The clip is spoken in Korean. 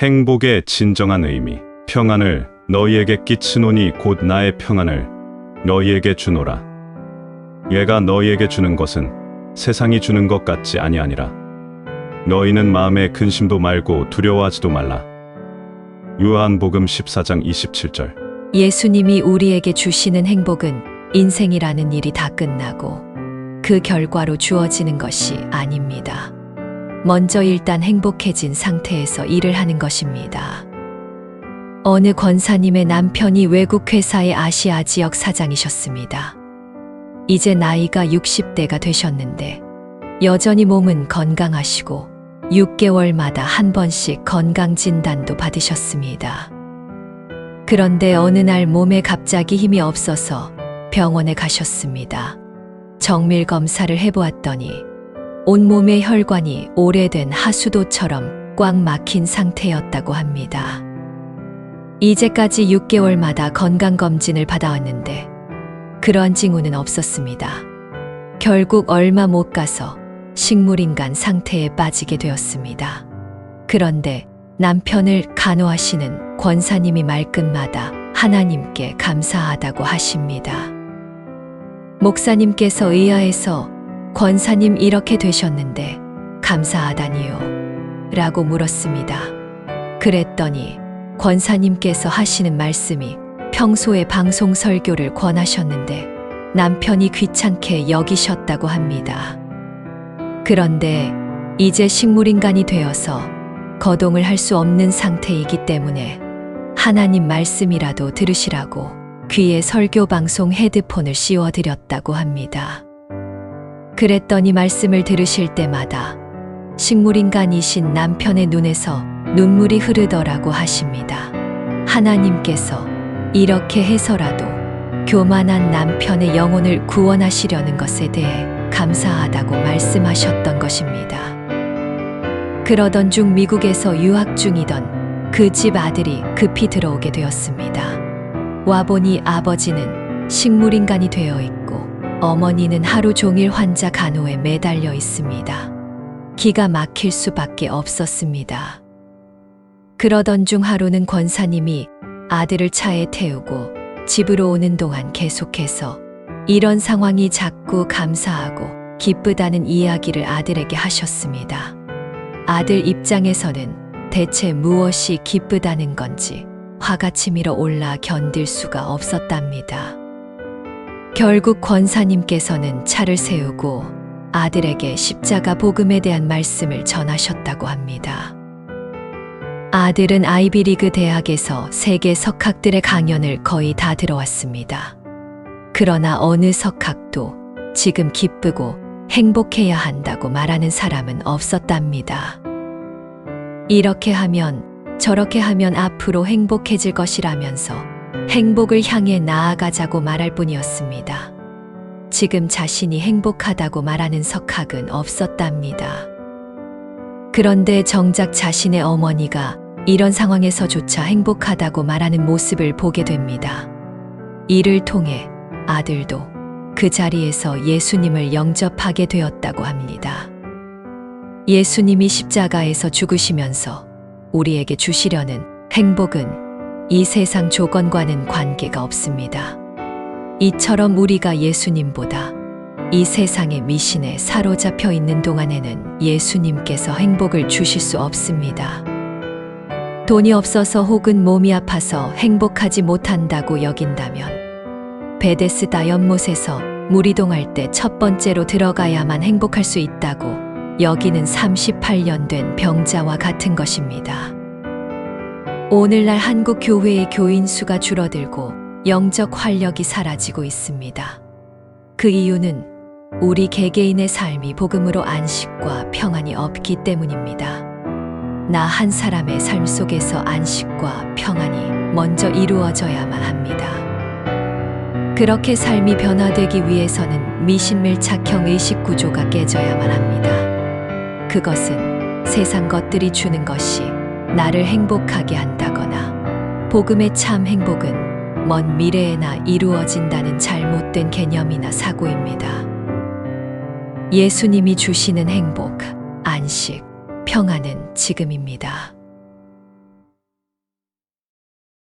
행복의 진정한 의미, 평안을 너희에게 끼치노니 곧 나의 평안을 너희에게 주노라. 얘가 너희에게 주는 것은 세상이 주는 것 같지 아니하니라. 너희는 마음에 근심도 말고 두려워하지도 말라. 요한복음 14장 27절. 예수님이 우리에게 주시는 행복은 인생이라는 일이 다 끝나고 그 결과로 주어지는 것이 아닙니다. 먼저 일단 행복해진 상태에서 일을 하는 것입니다. 어느 권사님의 남편이 외국 회사의 아시아 지역 사장이셨습니다. 이제 나이가 60대가 되셨는데 여전히 몸은 건강하시고 6개월마다 한 번씩 건강 진단도 받으셨습니다. 그런데 어느 날 몸에 갑자기 힘이 없어서 병원에 가셨습니다. 정밀 검사를 해보았더니 온몸의 혈관이 오래된 하수도처럼 꽉 막힌 상태였다고 합니다. 이제까지 6개월마다 건강검진을 받아왔는데 그러한 징후는 없었습니다. 결국 얼마 못 가서 식물인간 상태에 빠지게 되었습니다. 그런데 남편을 간호하시는 권사님이 말끝마다 하나님께 감사하다고 하십니다. 목사님께서 의아해서 권사님 이렇게 되셨는데 감사하다니요? 라고 물었습니다. 그랬더니 권사님께서 하시는 말씀이 평소에 방송 설교를 권하셨는데 남편이 귀찮게 여기셨다고 합니다. 그런데 이제 식물인간이 되어서 거동을 할 수 없는 상태이기 때문에 하나님 말씀이라도 들으시라고 귀에 설교 방송 헤드폰을 씌워드렸다고 합니다. 그랬더니 말씀을 들으실 때마다 식물인간이신 남편의 눈에서 눈물이 흐르더라고 하십니다. 하나님께서 이렇게 해서라도 교만한 남편의 영혼을 구원하시려는 것에 대해 감사하다고 말씀하셨던 것입니다. 그러던 중 미국에서 유학 중이던 그 집 아들이 급히 들어오게 되었습니다. 와보니 아버지는 식물인간이 되어 있고 어머니는 하루 종일 환자 간호에 매달려 있습니다. 기가 막힐 수밖에 없었습니다. 그러던 중 하루는 권사님이 아들을 차에 태우고 집으로 오는 동안 계속해서 이런 상황이 자꾸 감사하고 기쁘다는 이야기를 아들에게 하셨습니다. 아들 입장에서는 대체 무엇이 기쁘다는 건지 화가 치밀어 올라 견딜 수가 없었답니다. 결국 권사님께서는 차를 세우고 아들에게 십자가 복음에 대한 말씀을 전하셨다고 합니다. 아들은 아이비리그 대학에서 세계 석학들의 강연을 거의 다 들어왔습니다. 그러나 어느 석학도 지금 기쁘고 행복해야 한다고 말하는 사람은 없었답니다. 이렇게 하면 저렇게 하면 앞으로 행복해질 것이라면서 행복을 향해 나아가자고 말할 뿐이었습니다. 지금 자신이 행복하다고 말하는 석학은 없었답니다. 그런데 정작 자신의 어머니가 이런 상황에서조차 행복하다고 말하는 모습을 보게 됩니다. 이를 통해 아들도 그 자리에서 예수님을 영접하게 되었다고 합니다. 예수님이 십자가에서 죽으시면서 우리에게 주시려는 행복은 이 세상 조건과는 관계가 없습니다. 이처럼 우리가 예수님보다 이 세상의 미신에 사로잡혀 있는 동안에는 예수님께서 행복을 주실 수 없습니다. 돈이 없어서 혹은 몸이 아파서 행복하지 못한다고 여긴다면 베데스다 연못에서 무리동할 때 첫 번째로 들어가야만 행복할 수 있다고 여기는 38년 된 병자와 같은 것입니다. 오늘날 한국 교회의 교인 수가 줄어들고 영적 활력이 사라지고 있습니다. 그 이유는 우리 개개인의 삶이 복음으로 안식과 평안이 없기 때문입니다. 나 한 사람의 삶 속에서 안식과 평안이 먼저 이루어져야만 합니다. 그렇게 삶이 변화되기 위해서는 미신밀착형 의식 구조가 깨져야만 합니다. 그것은 세상 것들이 주는 것이 나를 행복하게 한다거나 복음의 참 행복은 먼 미래에나 이루어진다는 잘못된 개념이나 사고입니다. 예수님이 주시는 행복, 안식, 평안은 지금입니다.